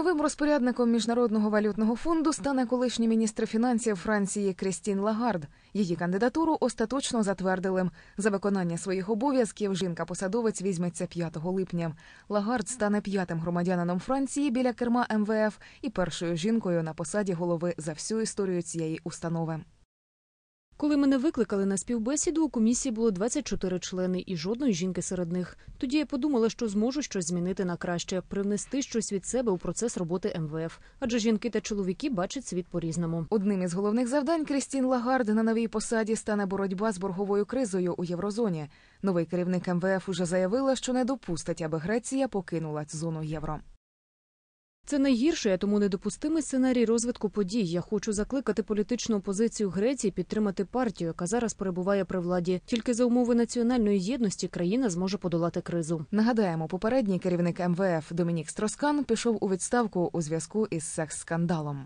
Новим розпорядником міжнародного валютного фонду стане колишній міністр фінансів Франції Крістін Лагард. Її кандидатуру остаточно затвердили. За виконання своїх обов'язків жінка-посадовець візьметься 5 липня. Лагард стане п'ятим громадянином Франції біля керма МВФ і першою жінкою на посаді голови за всю історію цієї установи. Коли мене викликали на співбесіду, у комісії було 24 члени і жодної жінки серед них. Тоді я подумала, що зможу щось змінити на краще, привнести щось від себе у процес роботи МВФ. Адже жінки та чоловіки бачать світ по-різному. Одним із головних завдань Крістін Лагард на новій посаді стане боротьба з борговою кризою у єврозоні. Новий керівник МВФ уже заявила, що не допустить, аби Греція покинула зону євро. Це найгірший, а тому недопустимий сценарій розвитку подій. Я хочу закликати політичну опозицію Греції підтримати партію, яка зараз перебуває при владі. Тільки за умови національної єдності країна зможе подолати кризу. Нагадаємо, попередній керівник МВФ Домінік Строскан пішов у відставку у зв'язку із секс-скандалом.